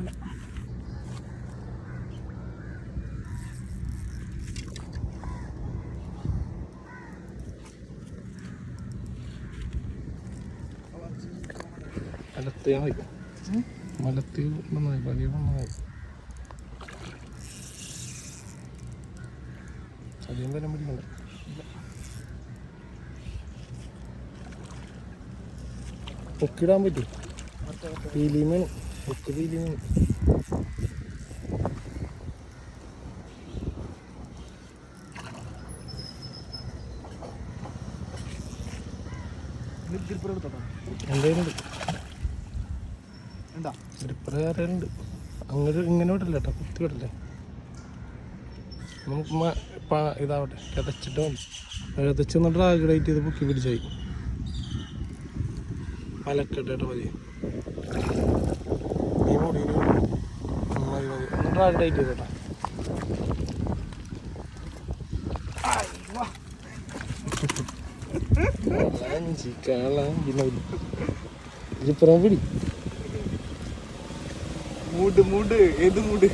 പോലെ മലത്തേ മലത്തേ നന്നായി വലിയ നന്നായി അധികം വരാൻ പിടിക്കണ്ട പൊക്കിടാൻ പറ്റും. എന്താ? ഗ്രിപ്പറുകാരുണ്ട് അങ്ങോട്ട് ഇങ്ങനെ വിടല്ലേ കേട്ടോ കുത്തി വിടല്ലേ നമുക്ക് ഇതാവട്ടെ കിതച്ചിട്ട് മതി കിതച്ച് എന്നിട്ട് ചെയ്ത് പൊക്കി പിടിച്ചായി. മലക്കെട്ടിട്ട് മതി. ഈ മുടിയിൽ മതി മതി. ഒന്ന് ഡ്രാഗ് ടൈറ്റ് ചെയ്തോട്ടെ. പിടി മൂട് മൂട്. ഏത് മൂട്?